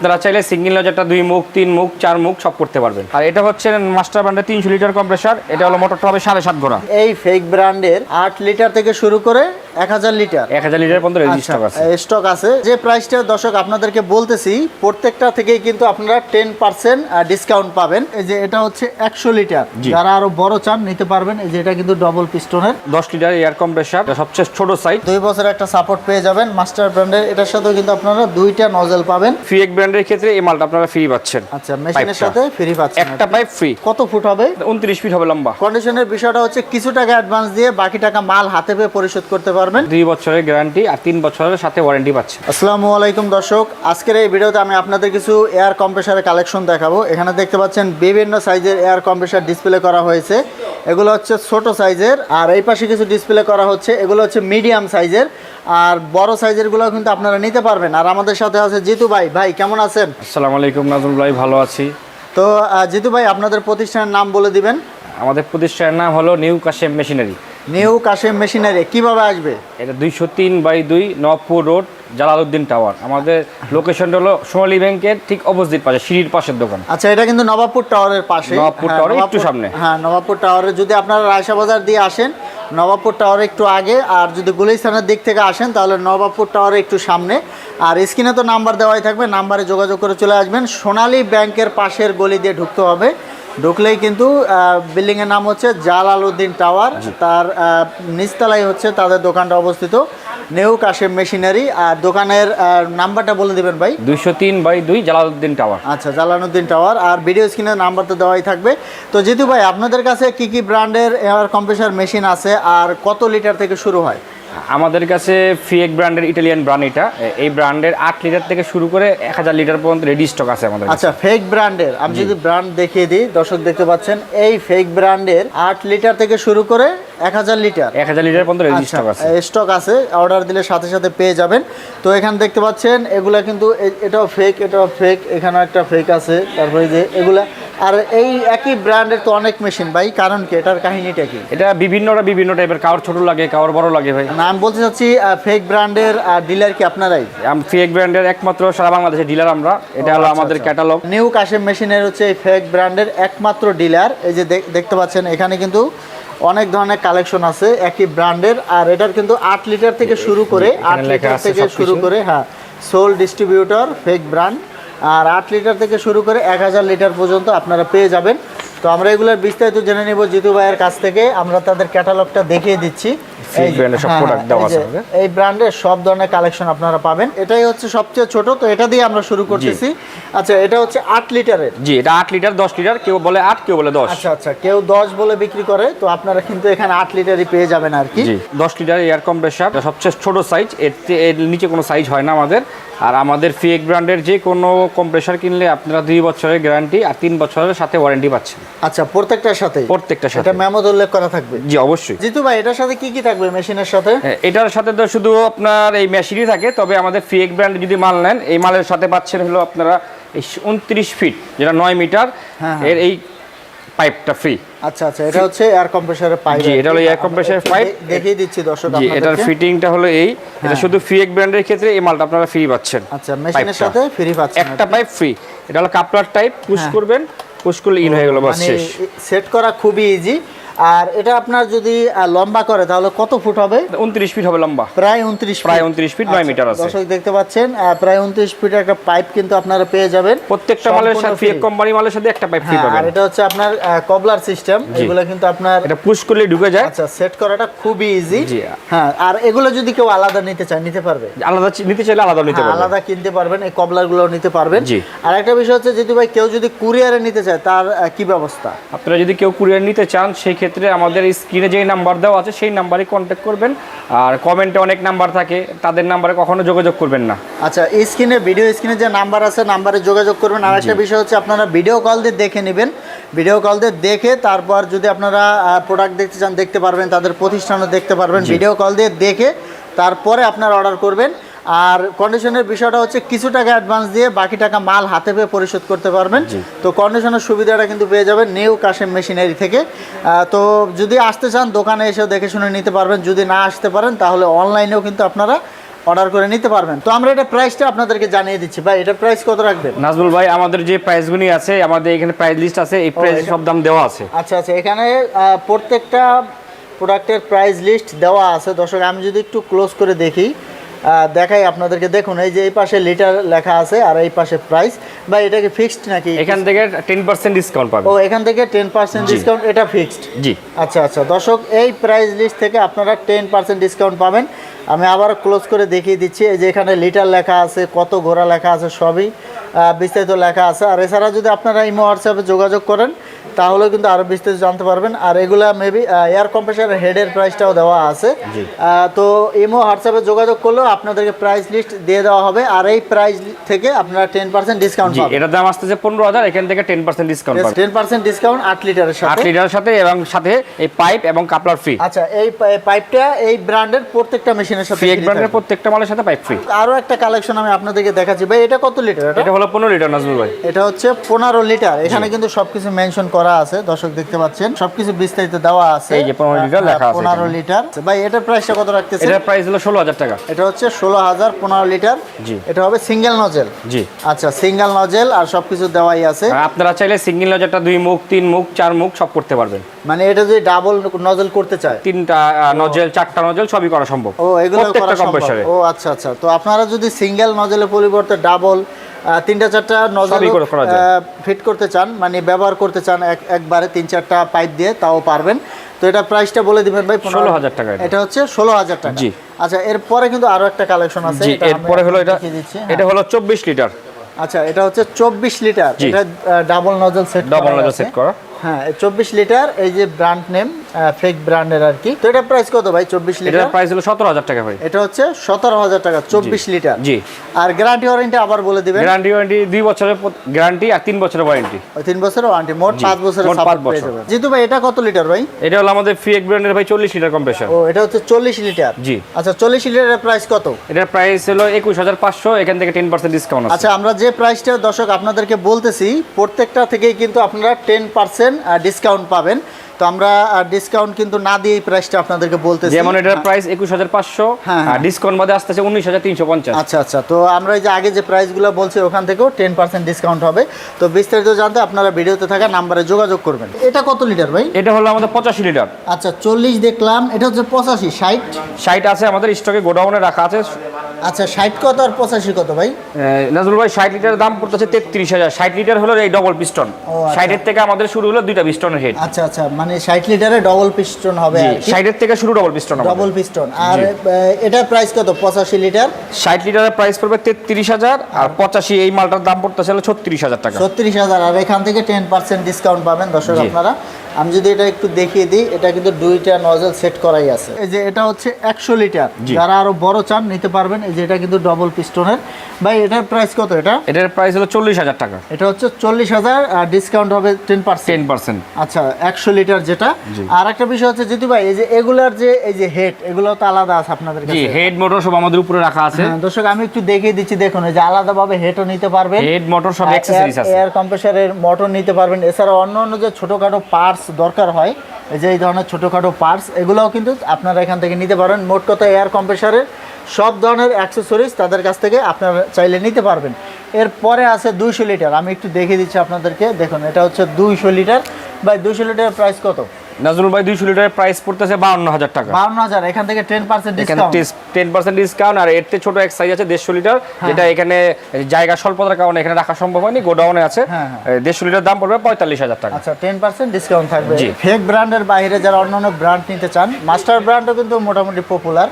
আপনারা চাইলে সিঙ্গেল লজারটা দুই মুখ তিন মুখ চার মুখ সব করতে পারবেন। আর এটা হচ্ছে মাস্টার ব্র্যান্ডের তিনশো লিটার কম্প্রেসার এটা হলো মোটরটা হবে সাড়ে সাত ঘোড়া। এই ফেক ব্র্যান্ডের আট লিটার থেকে শুরু করে এক হাজার লিটার। এক হাজার লিটার পর্যন্ত রেজিস্টার আছে। স্টক আছে। যে প্রাইসটা দর্শক আপনাদেরকে বলতেছি প্রত্যেকটা থেকেই কিন্তু আপনারা টেন পার্সেন্ট ডিসকাউন্ট পাবেন। এই যে এটা হচ্ছে একশো লিটার। যারা আরও বড় চান নিতে পারবেন। এই যে এটা কিন্তু ডবল পিস্টনের দশ লিটার এয়ার কম্প্রেসার সবচেয়ে ছোট সাইজ দুই বছর একটা সাপোর্ট পেয়ে যাবেন মাস্টার ব্র্যান্ডের। এটার সাথেও কিন্তু আপনারা দুইটা নজেল পাবেন। ব্র্যান্ডের ক্ষেত্রে এই মালটা আপনারা ফ্রি পাচ্ছেন। আচ্ছা মেশিনের। সাথে ফ্রি পাচ্ছেন একটা পাইপ ফ্রি কত ফুট হবে? উনত্রিশ ফিট হবে লম্বা। কন্ডিশনের বিষয়টা হচ্ছে কিছু টাকা অ্যাডভান্স দিয়ে বাকি টাকা মাল হাতে পেয়ে পরিশোধ করতে পারবেন দুই বছরের গ্যারান্টি আর তিন বছরের সাথে ওয়ারেন্টি পাচ্ছেন। আসসালামু আলাইকুম দর্শক আজকের এই ভিডিওতে আমি আপনাদের কিছু এয়ার কম্প্রেসারের কালেকশন দেখাবো। এখানে দেখতে পাচ্ছেন বিভিন্ন সাইজের এয়ার কম্প্রেসার ডিসপ্লে করা হয়েছে। এগুলো হচ্ছে ছোট সাইজের আর এই পাশে কিছু ডিসপ্লে করা হচ্ছে। এগুলো হচ্ছে মিডিয়াম সাইজের আর বড় সাইজেরগুলো কিন্তু আপনারা নিতে পারবেন। আর আমাদের সাথে আছে জিতু ভাই। ভাই কেমন আছেন? আসসালামু আলাইকুম নাজমুল ভাই ভালো আছি। তো জিতু ভাই আপনাদের প্রতিষ্ঠানের নাম বলে দিবেন। আমাদের প্রতিষ্ঠানের নাম হলো new Kashem machinery. New Kashem machinery কীভাবে আসবে? এটা দুইশো তিন বাই দুই নবপুর রোড জালালউদ্দিন টাওয়ার। আমাদের লোকেশনটা হলো সোনালী ব্যাংকের ঠিক অপোজিট পাশে সিঁড়ির পাশের দোকান। আচ্ছা এটা কিন্তু নবাবপুর টাওয়ারের পাশে। নবাবপুর হ্যাঁ, টাওয়ারের একটু সামনে। হ্যাঁ নবাবপুর টাওয়ারে যদি আপনারা রায়সা বাজার দিয়ে আসেন নবাবপুর টাওয়ারে একটু আগে আর যদি গুলিস্তানের দিক থেকে আসেন তাহলে নবাবপুর টাওয়ারে একটু সামনে। আর স্ক্রিনে তো নাম্বার দেওয়াই থাকবে নাম্বারে যোগাযোগ করে চলে আসবেন। সোনালী ব্যাংকের পাশের গলি দিয়ে ঢুকতে হবে। ঢুকলেই কিন্তু বিল্ডিংয়ের নাম হচ্ছে জালাল উদ্দিন টাওয়ার তার আহ, নিচতলায় হচ্ছে তাদের দোকানটা অবস্থিত। New Kashem machinery. আর দোকানের নাম্বারটা বলে দিবেন ভাই। দুইশো তিন বাই দুই জালালউদ্দিন টাওয়ার। আচ্ছা জালানুদ্দিন টাওয়ার। আর ভিডিও স্ক্রিনের নাম্বার তো দেওয়াই থাকবে। তো জিতু ভাই আপনাদের কাছে কি কি ব্র্যান্ডের এয়ার কম্প্রেসার মেশিন আছে? আর কত লিটার থেকে শুরু হয়? আমাদের কাছে ফিয়েক ব্র্যান্ডের ইটালিয়ান ব্র্যান্ড এটা। এই ব্র্যান্ডের আট লিটার থেকে শুরু করে এক হাজার লিটার পর্যন্ত রেডি স্টক আছে আমাদের আচ্ছা ফেক ব্র্যান্ডের আমি যদি ব্র্যান্ড দেখিয়ে দিই দর্শক দেখতে পাচ্ছেন এই ফেক ব্র্যান্ডের আট লিটার থেকে শুরু করে এক হাজার লিটার এক হাজার লিটার পর্যন্ত রেডি আচ্ছা স্টক আছে। স্টক আছে অর্ডার দিলে সাথে সাথে পেয়ে যাবেন। তো এখানে দেখতে পাচ্ছেন এগুলা কিন্তু এটাও ফেক এটাও ফেক এখানে একটা ফেক আছে। তারপরে যে এগুলা আর এই একই ব্র্যান্ডের তো অনেক মেশিন ভাই কারণ কি এটার কাহিনীটা কি? এটা বিভিন্নটা বিভিন্ন টাইপের কারোর ছোট লাগে কারোর বড় লাগে ভাই। না আমি বলতে চাচ্ছি ফেক ব্র্যান্ডের ডিলার কি আপনারাই? ফিয়েক ব্র্যান্ডের একমাত্র সারা বাংলাদেশের ডিলার আমরা। এটা হলো আচ্ছা, আমাদের। ক্যাটালগ নিউ কাশেম মেশিনের হচ্ছে এই ফেক ব্র্যান্ডের একমাত্র ডিলার এই যে দেখ- দেখতে পাচ্ছেন এখানে কিন্তু অনেক ধরনের কালেকশন আছে একই ব্র্যান্ডের আর এটার কিন্তু আট লিটার থেকে শুরু করে আট লিটার থেকে শুরু করে হ্যাঁ সোল ডিস্ট্রিবিউটর ফেক ব্র্যান্ড আর আট লিটার থেকে শুরু করে এক হাজার লিটার পর্যন্ত আপনারা পেয়ে যাবেন। তো আমরা এগুলোর বিস্তারিত জেনে নেব জিতু ভাইয়ের কাছ থেকে। আমরা তাদের ক্যাটালগটা দেখিয়ে দিচ্ছি। এই সব হ্যাঁ, ব্র্যান্ডের সব ধরনের কালেকশন আপনারা পাবেন। এটাই হচ্ছে সবচেয়ে ছোট তো এটা দিয়ে আমরা শুরু করতেছি। আচ্ছা এটা হচ্ছে আট লিটারের। জি এটা আট লিটার দশ লিটার কেউ বলে আট কেউ বলে দশ। আচ্ছা আচ্ছা কেউ দশ বলে বিক্রি করে তো আপনারা কিন্তু এখানে আট লিটারই পেয়ে যাবেন আর কি। দশ লিটার এয়ার কম্প্রেসার সবচেয়ে ছোট সাইজ এর এর নিচে কোনো সাইজ হয় না আমাদের। আর আমাদের ফিয়েক ব্র্যান্ডের যে কোনো কম্প্রেসার কিনলে আপনারা দুই বছরের গ্যারান্টি আর তিন বছরের সাথে ওয়ারেন্টি পাচ্ছেন। আচ্ছা প্রত্যেকটার সাথে? প্রত্যেকটার সাথে। এটা মেমোদ উল্লেখ করা থাকবে? জি অবশ্যই। জিতু ভাই এটার সাথে কি কি থাকবে মেশিনের সাথে? হ্যাঁ, এটার সাথে তো শুধু আপনার এই মেশিনই থাকে তবে আমাদের ফিয়েক ব্র্যান্ড যদি মাল নেন এই মালের সাথে পাচ্ছেন হলো আপনারা এই উনত্রিশ ফিট যেটা নয় মিটার হ্যাঁ, এর এই পাইপটা ফ্রি আচ্ছা আচ্ছা এটা হচ্ছে এয়ার কম্প্রেসারের পাইপ জি, এটা হলো air compressor pipe। দেখিয়ে দিচ্ছি দর্শক জি এটার। ফিটিংটা হলো এই। এটা শুধু ফিয়েক ব্র্যান্ডের ক্ষেত্রে এই মালটা আপনারা ফ্রি পাচ্ছেন। আচ্ছা মেশিনের সাথে ফ্রি পাচ্ছেন একটা পাইপ ফ্রি এটা হলো কাপলার টাইপ পুশ হ্যাঁ। করবেন। পুশ করলে ইন হয়ে গেল বাস মানে শেষ। সেট করা খুবই ইজি আর এটা আপনার যদি লম্বা করে তাহলে কত ফুট হবে? উনত্রিশ ফিট হবে লম্বা। প্রায় উনত্রিশ প্রায় 29 ফিট, নয় মিটার আছে। দর্শক দেখতে পাচ্ছেন প্রায় উনত্রিশ ফিট একটা পাইপ কিন্তু আপনারা পেয়ে যাবেন। প্রত্যেকটা মালের সাথে কোম্পানি মালের সাথে একটা পাইপ হ্যাঁ, আর এটা হচ্ছে আপনার কবলার সিস্টেম এগুলো কিন্তু আপনার এটা পুশ করলে ঢুকে যায়। আচ্ছা সেট করাটা খুবই ইজি। হ্যাঁ আর এগুলো যদি কেউ আলাদা নিতে চায় নিতে পারবে? আলাদা নিতে চাইলে আলাদা নিতে হ্যাঁ, পারবেন। আলাদা কিনতে পারবেন এই কবলারগুলো নিতে পারবেন। আর একটা বিষয় হচ্ছে যদি ভাই কেউ যদি কুরিয়ারে নিতে চায় তার কি ব্যবস্থা? আপনারা যদি কেউ কুরিয়ার নিতে চান সেই ক্ষেত্রে আমাদের স্ক্রিনে যেই নাম্বার দেওয়া আছে সেই নাম্বারে কন্ট্যাক্ট করবেন। আর কমেন্টে অনেক নাম্বার থাকে তাদের নাম্বারে কখনো যোগাযোগ করবেন না। আচ্ছা এই স্ক্রিনে ভিডিও স্ক্রিনে যে নাম্বার আছে নাম্বারে যোগাযোগ করবেন। আর একটা বিষয় হচ্ছে আপনারা ভিডিও কল দিয়ে দেখে নেবেন। ভিডিও কল দিয়ে দেখে তারপর যদি আপনারা প্রোডাক্ট দেখতে চান দেখতে পারবেন তাদের প্রতিষ্ঠানও দেখতে পারবেন। ভিডিও কল দিয়ে দেখে তারপরে আপনারা অর্ডার করবেন। আর কন্ডিশনের বিষয়টা হচ্ছে কিছু টাকা অ্যাডভান্স দিয়ে বাকি টাকা মাল হাতে পেয়ে পরিশোধ করতে পারবেন। তো কন্ডিশনের সুবিধাটা কিন্তু পেয়ে যাবেন নিউ কাশেম মেশিনারি থেকে। তো যদি আসতে চান দোকানে এসেও দেখে শুনে নিতে পারবেন। যদি না আসতে পারেন তাহলে অনলাইনেও কিন্তু আপনারা অর্ডার করে নিতে পারবেন। তো আমরা এটা প্রাইসটা আপনাদেরকে জানিয়ে দিচ্ছি। ভাই এটা প্রাইস কত রাখবেন? নাজমুল ভাই আমাদের যে প্রাইসগুলি আছে আমাদের এখানে প্রাইস লিস্ট আছে এই প্রাইস সব দাম দেওয়া আছে। আচ্ছা আচ্ছা এখানে প্রত্যেকটা প্রোডাক্টের প্রাইস লিস্ট দেওয়া আছে। দর্শক আমি যদি একটু ক্লোজ করে দেখি। দেখাই আপনাদেরকে। দেখুন এই যে এই পাশে লিটার লেখা আছে আর এই পাশে প্রাইস বা এটা কি ফিক্সড নাকি? এখান থেকে টেন পার্সেন্ট ডিসকাউন্ট পাবেন। ও এখান থেকে টেন পার্সেন্ট জি। ডিসকাউন্ট এটা ফিক্সড জি। আচ্ছা আচ্ছা। দর্শক এই প্রাইস লিস্ট থেকে আপনারা টেন পার্সেন্ট ডিসকাউন্ট পাবেন। আমি আবার ক্লোজ করে দেখিয়ে দিচ্ছি এই যে এখানে লিটার লেখা আছে কত ঘোড়া লেখা আছে সবই বিস্তারিত লেখা আছে। আর এছাড়া যদি আপনারা ইমো হোয়াটসঅ্যাপে যোগাযোগ করেন তাহলে কিন্তু আরও বিস্তারিত জানতে পারবেন। আর এগুলা মেবি এয়ার কম্প্রেসারের হেডের প্রাইসটাও দেওয়া আছে। তো ইমো হোয়াটসঅ্যাপে যোগাযোগ করলেও আপনাদেরকে প্রাইস লিস্ট দিয়ে দেওয়া হবে। আর এই প্রাইস থেকে আপনারা টেন পার্সেন্ট ডিসকাউন্ট পাবেন। এটার দাম আসতেছে পনেরো হাজার এখান থেকে টেন পার্সেন্ট ডিসকাউন্ট পাবেন। টেন পার্সেন্ট ডিসকাউন্ট আট লিটারের আট সাথে লিটারের সাথে এবং সাথে এই পাইপ এবং কাপলার ফ্রি আচ্ছা এই পাইপটা এই ব্র্যান্ডের প্রত্যেকটা মেশিনের সাথে এক ব্র্যান্ডের প্রত্যেকটা মালের সাথে পাইপ ফ্রি আরও একটা কালেকশন আমি আপনাদেরকে দেখাচ্ছি। ভাই এটা কত লিটার এটা? এটা হলো পনেরো লিটার নাজমুল ভাই। এটা হচ্ছে পনেরো লিটার এখানে কিন্তু সবকিছু মেনশন করা আছে দর্শক দেখতে পাচ্ছেন। সবকিছু বিস্তারিত দেওয়া আছে। এই যে 15 লিটার লেখা আছে পনেরো এখানে। লিটার। ভাই এটার প্রাইসটা কত রাখতেছে এটার প্রাইস হলো ষোলো হাজার টাকা। এটা হচ্ছে ষোলো হাজার পনেরো লিটার। জি। এটা হবে সিঙ্গেল নজেল জি। আচ্ছা সিঙ্গেল নজেল আর সবকিছু দেওয়াই আছে। আপনারা চাইলে সিঙ্গেল নজরটা দুই মুখ তিন মুখ চার মুখ সব করতে পারবেন। মানে এটা যদি ডাবল নজেল করতে চায়? তিনটা নজেল চারটা নজেল সবই করা সম্ভব। ও এগুলো করা সম্ভব। ও আচ্ছা আচ্ছা। তো আপনারা যদি সিঙ্গেল নজলের পরিবর্তে ডাবল তিনটা চারটা নজল যায়। ফিট করতে চান মানে ব্যবহার করতে চান এক একবারে তিন চারটা পাইপ দিয়ে তাও পারবেন। তো এটা প্রাইসটা বলে দিবেন ভাই ষোলো হাজার টাকা এটা। হচ্ছে ষোলো হাজার টাকা। জি। আচ্ছা এরপরে কিন্তু আরও একটা কালেকশন আছে এরপরে হলো এটা এটা হলো চব্বিশ লিটার আচ্ছা এটা হচ্ছে চব্বিশ লিটার এটা double nozzle set double nozzle set করা। হ্যাঁ চব্বিশ লিটার এই যে ব্র্যান্ড নেম ফেক ব্র্যান্ডের আর কি। তো এটা প্রাইস কত ভাই চব্বিশ লিটার? প্রাইস হলো সতেরো হাজার টাকা ভাই। এটা হচ্ছে সতেরো হাজার টাকা চব্বিশ লিটার। জি। আর গ্যারান্টি ওয়ারেন্টি আবার বলে দিবেন। গ্যারান্টি ওয়ারেন্টি দুই বছরের গ্যারান্টি আর তিন বছরের ওয়ারেন্টি ওই তিন বছর ওয়ারেন্টি মোট পাঁচ বছরের সাপোর্ট পেয়ে। যাবেন। জিতু ভাই এটা কত লিটার ভাই? এটা হলো আমাদের ফ্রি এক ব্র্যান্ডের ভাই চল্লিশ লিটার কম্প্রেসার ও এটা হচ্ছে চল্লিশ লিটার। জি। আচ্ছা চল্লিশ লিটারের প্রাইস কত? এটার প্রাইস হলো একুশ হাজার পাঁচশো এখান থেকে টেন পার্সেন্ট ডিসকাউন্ট আচ্ছা আমরা যে প্রাইসটা দর্শক আপনাদেরকে বলতেছি প্রত্যেকটা থেকেই কিন্তু আপনারা টেন পার্সেন্ট ডিসকাউন্ট পাবেন। তো আমরা ডিসকাউন্ট কিন্তু না দিয়ে এই প্রাইসটা আপনাদেরকে বলতেছি। যেমন এটার প্রাইস একুশ হাজার পাঁচশো হ্যাঁ, হ্যাঁ। আর ডিসকাউন্ট বাদে আসতেছে উনিশ হাজার তিনশো পঞ্চাশ। আচ্ছা আচ্ছা। তো আমরা এই যে আগে যে প্রাইসগুলো বলছি ওখান থেকেও টেন পার্সেন্ট ডিসকাউন্ট হবে। তো বিস্তারিত জানতে আপনারা ভিডিওতে থাকা নাম্বারে যোগাযোগ করবেন। এটা কত লিটার ভাই? এটা হলো আমাদের পঁচাশি লিটার আচ্ছা চল্লিশ দেখলাম। এটা হচ্ছে পঁচাশি। ষাট? ষাট আছে আমাদের স্টকে গোডাউনে রাখা আছে। আচ্ছা ষাট কত আর পঁচাশি কত ভাই? নাজরুল ভাই ষাট লিটার দাম পড়তেছে তেত্রিশ হাজার। ষাট লিটার হলো এই ডবল পিস্টন আচ্ছা। ষাটের থেকে আমাদের শুরু হলো দুইটা পিস্টনের হেড আচ্ছা আচ্ছা। মানে ষাট লিটারে ডবল পিস্টন হবে আর কি। ষাটের থেকে শুরু ডবল পিস্টন ডবল পিস্টন আর এটা এটার প্রাইস কত? পঁচাশি লিটার ষাট লিটারের প্রাইস পড়বে তেত্রিশ হাজার আর পঁচাশি এই মালটার দাম পড়তেছে হলো ছত্রিশ হাজার টাকা। ছত্রিশ হাজার। আর এখান থেকে টেন পার্সেন্ট ডিসকাউন্ট পাবেন দর্শক আপনারা। আমি যদি এটা একটু দেখিয়ে দিই এটা কিন্তু দুইটা নজল সেট করাই আছে। এই যে এটা হচ্ছে একশো লিটার। যারা আরও বড় চান নিতে পারবেন। এই যে এটা কিন্তু ডবল পিস্টনের ভাই এটার প্রাইস কত এটা? এটার প্রাইস হলো চল্লিশ হাজার টাকা। এটা হচ্ছে চল্লিশ হাজার আর ডিসকাউন্ট হবে টেন পার্সেন্ট টেন পার্সেন্ট আচ্ছা একশো লিটার যেটা। আর একটা বিষয় হচ্ছে জিতু ভাই এই যে এগুলার যে এই যে হেড এগুলো তো আলাদা আছে আপনাদের কাছে। হেড মোটর সব আমাদের উপরে রাখা আছে। হ্যাঁ, দর্শক আমি একটু দেখিয়ে দিচ্ছি দেখুন এই যে আলাদাভাবে হেডও নিতে পারবেন। হেড মোটর সব অ্যাক্সেসরিজ আছে। এয়ার কম্প্রেসারের মোটর নিতে পারবেন। এছাড়া অন্য অন্য যে ছোটখাটো পার্টস দরকার হয় যে এই ধরনের ছোটোখাটো পার্টস এগুলোও কিন্তু আপনারা এখান থেকে নিতে পারেন। মোট কথা এয়ার কম্প্রেসারের সব ধরনের অ্যাক্সেসরিজ তাদের কাছ থেকে আপনারা চাইলে নিতে পারবেন। এরপরে আছে দুইশো লিটার আমি একটু দেখে দিচ্ছি আপনাদেরকে। দেখুন, এটা হচ্ছে দুইশো লিটার বা দুইশো লিটারের প্রাইস কত? নাজরুল ভাই দুইশো লিটারের প্রাইস পড়তেছে বাউন্ন হাজার টাকা বাউন্ন হাজার এখান থেকে টেন পার্সেন্ট এখানে ডিসকাউন্ট টেন পার্সেন্ট ডিসকাউন্ট আর এর থেকে ছোট এক সাইজ আছে দেড়শো লিটার হ্যাঁ। যেটা এখানে জায়গা স্বল্পতার কারণে এখানে রাখা সম্ভব হয়নি গোডাউনে আছে হ্যাঁ, হ্যাঁ। দেড়শো লিটার দাম পড়বে পঁয়তাল্লিশ হাজার টাকা আচ্ছা টেন পার্সেন্ট ডিসকাউন্ট থাকবে। ফেক ব্র্যান্ডের বাইরে যারা অন্যান্য ব্র্যান্ড নিতে চান মাস্টার ব্র্যান্ডও কিন্তু মোটামুটি পপুলার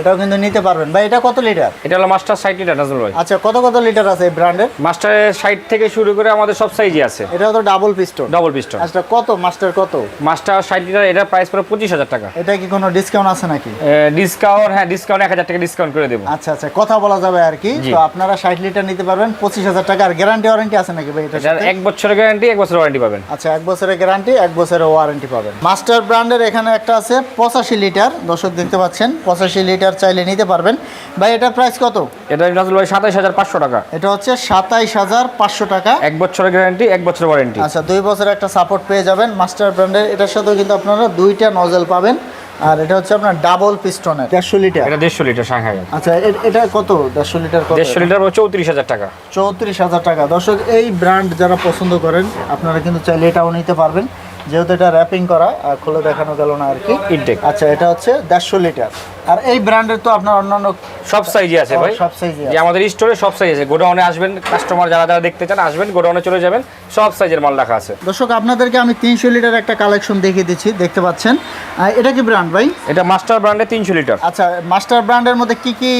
এটাও কিন্তু নিতে পারবেন। ভাই এটা কত লিটার? এটা হলো মাস্টার ষাট লিটার নাজরুল ভাই। আচ্ছা কত কত লিটার আছে এই ব্র্যান্ডের মাস্টারের ষাট থেকে শুরু করে আমাদের সব সাইজই আছে। এটা তো ডাবল পিস্টন ডাবল পিস্টন আচ্ছা কত? মাস্টার কত? মাস্টার ষাট লিটার এটার প্রাইস পড়ে পঁচিশ হাজার টাকা। এটা কি কোনো ডিসকাউন্ট আছে নাকি? ডিসকাউন্ট হ্যাঁ ডিসকাউন্ট এক হাজার টাকা ডিসকাউন্ট করে দেবো। আচ্ছা আচ্ছা কথা বলা যাবে আর কি। তো আপনারা ষাট লিটার নিতে পারবেন পঁচিশ হাজার টাকা। আর গ্যারান্টি ওয়ারেন্টি আছে নাকি ভাই এটা এক বছরের গ্যারান্টি এক বছরের ওয়ারেন্টি পাবেন। আচ্ছা এক বছরের গ্যারান্টি এক বছরের ওয়ারেন্টি পাবেন। মাস্টার ব্র্যান্ডের এখানে একটা আছে পঁচাশি লিটার। দর্শক দেখতে পাচ্ছেন পঁচাশি লিটার চাইলে নিতে পারবেন। ভাই এটার প্রাইস কত? এটা নাজরুল ভাই সাতাইশ হাজার পাঁচশো টাকা। এটা হচ্ছে সাতাইশ হাজার পাঁচশো টাকা। এক বছরের গ্যারান্টি এক বছরের ওয়ারেন্টি আচ্ছা দুই বছরের একটা সাপোর্ট পেয়ে যাবেন মাস্টার ব্র্যান্ডের এটার সাথেও কিন্তু আপনারা দুইটা নজেল পাবেন। আর এটা হচ্ছে আপনার ডাবল পিস্টনের দেড়শো লিটার এটা দেড়শো লিটার সাংহাই। আচ্ছা এটা কত? দেড়শো লিটার কত দেড়শো লিটার চৌত্রিশ হাজার টাকা। চৌত্রিশ হাজার টাকা। দর্শক এই ব্র্যান্ড যারা পছন্দ করেন আপনারা কিন্তু চাইলে এটাও নিতে পারবেন। যেহেতু এটা র্যাপিং করা আর খুলে দেখানো গেল না আর কি। Intake। আচ্ছা এটা হচ্ছে দেড়শো লিটার আর এই ব্র্যান্ডের তো আপনার অন্যান্য সব সাইজে আছে ভাই। সব size-ই যে আমাদের স্টোরে সব সাইজ আছে। গোডাউনে আসবেন কাস্টমার যারা যারা দেখতে চান আসবেন গোডাউনে চলে যাবেন সব সাইজের মাল রাখা আছে। দর্শক আপনাদেরকে আমি তিনশো লিটার একটা কালেকশন দেখিয়ে দিচ্ছি দেখতে পাচ্ছেন। এটা কি ব্র্যান্ড ভাই? এটা মাস্টার ব্র্যান্ডে তিনশো লিটার। আচ্ছা মাস্টার ব্র্যান্ডের মধ্যে কি কি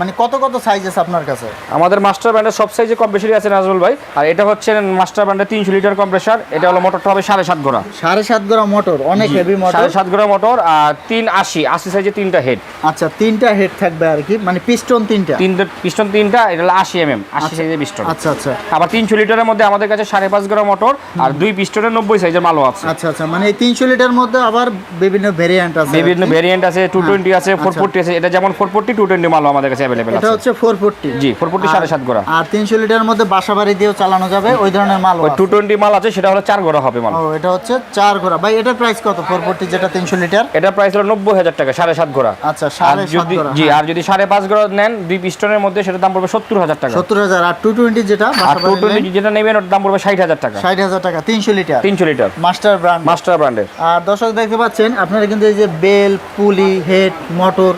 মানে কত কত সাইজ আছে আপনার কাছে? আমাদের মাস্টার ব্র্যান্ডের সব সাইজে কম বেশি আছে নাজমুল ভাই। আর এটা হচ্ছে মাস্টার ব্র্যান্ডের তিনশো লিটার কম্প্রেসার এটা হলো মোটরটা হবে সাড়ে সাত ঘোড়া। সাড়ে সাত গ্রাম মোটর অনেক হেভি মোটর সাড়ে সাত ঘোড়া মোটর আর তিন আশি আশি সাইজে তিনটা হেড আচ্ছা তিনটা হেড থাকবে আর কি। মানে পিস্টন তিনটা? তিনটা পিস্টন তিনটা এটা হলো আশি এম এম আশি সাইজের পিস্টন আচ্ছা আচ্ছা। আবার তিনশো লিটারের মধ্যে আমাদের কাছে সাড়ে পাঁচ গ্রাম মোটর আর দুই পিস্টনের নব্বই সাইজের মালও আছে। আচ্ছা আচ্ছা মানে এই তিনশো লিটার মধ্যে আবার বিভিন্ন ভেরিয়েন্ট আছে বিভিন্ন ভেরিয়েন্ট আছে টু টোয়েন্টি আছে ফোর ফোরটি আছে এটা যেমন ফোর ফোরটি টু টোয়েন্টি মালও আমাদের কাছে অ্যাভেলেবেল এটা হচ্ছে ফোর ফোরটি জি ফোর ফোরটি সাড়ে সাত গোড়া আর তিনশো লিটার মধ্যে বাসা বাড়ি দিয়েও চালানো যাবে ওই ধরনের মাল ওই টু টোয়েন্টি মাল আছে সেটা হলো চার গোড়া হবে মাল। ও এটা হচ্ছে চার ঘোড়া ভাই এটার প্রাইস কত? ফোর ফোরটি যেটা তিনশো লিটার? এটা প্রাইস হলো নব্বই হাজার টাকা সাড়ে সাত গোড়া আচ্ছা সাড়ে যদি জি আর যদি সাড়ে পাঁচ গোড়া নেন দুই পিস্টনের মধ্যে দাম পড়বে সত্তর হাজার টাকা। সত্তর হাজার আর টু টোয়েন্টি যেটা আর টু টোয়েন্টি যেটা নেবেন ওটার দাম পড়বে ষাট হাজার টাকা। ষাট হাজার টাকা তিনশো লিটার। তিনশো লিটার। Master brand. মাস্টার ব্র্যান্ডের। আর দর্শক দেখতে পাচ্ছেন আপনারা কিন্তু এই যে বেল পুলি হেড মোটর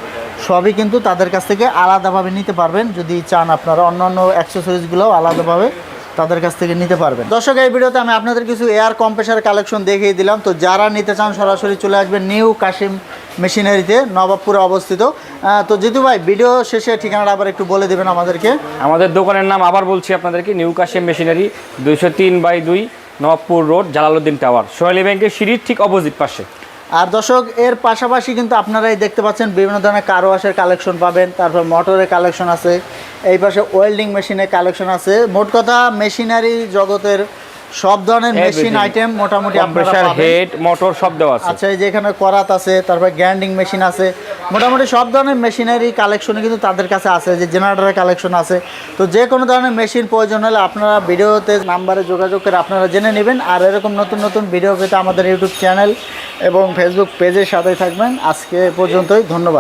সবই কিন্তু তাদের কাছ থেকে আলাদাভাবে নিতে পারবেন। যদি চান আপনারা অন্যান্য অ্যাক্সেসরিজগুলোও আলাদাভাবে তাদের কাছ থেকে নিতে পারবেন। দর্শক, এই ভিডিওতে আমি আপনাদের কিছু এয়ার কম্প্রেসার কালেকশন দেখিয়ে দিলাম। তো যারা নিতে চান, সরাসরি চলে আসবেন নিউ কাশিম মেশিনারিতে, নবাবপুরে অবস্থিত। তো জিতু ভাই, ভিডিও শেষে ঠিকানাটা আবার একটু বলে দেবেন আমাদেরকে। আমাদের দোকানের নাম আবার বলছি আপনাদেরকে, নিউ কাশিম মেশিনারি, দুইশো তিন বাই দুই, নবাবপুর রোড, জালালউদ্দিন টাওয়ার। সোহেলি ব্যাংকের সিঁড়ির ঠিক অপোজিট পাশে। আর দর্শক, এর পাশাপাশি কিন্তু আপনারাই দেখতে পাচ্ছেন বিভিন্ন ধরনের কারও কালেকশন পাবেন। তারপর মোটরের কালেকশন আছে, এই পাশে ওয়েল্ডিং মেশিনের কালেকশন আছে। মোট কথা, মেশিনারি জগতের সব ধরনের মেশিন আইটেম মোটামুটি আপনারা কম্প্রেসার হেড মোটর সব দেওয়া আছে। আচ্ছা এই যে এখানে করাত আছে তারপর গ্র্যান্ডিং মেশিন আছে। মোটামুটি সব ধরনের মেশিনারি কালেকশন কিন্তু তাদের কাছে আছে যে জেনারেটরের কালেকশন আছে। তো যে কোনো ধরনের মেশিন প্রয়োজন হলে আপনারা ভিডিওতে নাম্বারে যোগাযোগ করে আপনারা জেনে নেবেন। আর এরকম নতুন নতুন ভিডিও পেতে আমাদের ইউটিউব চ্যানেল এবং ফেসবুক পেজের সাথে থাকবেন। আজকে পর্যন্তই ধন্যবাদ।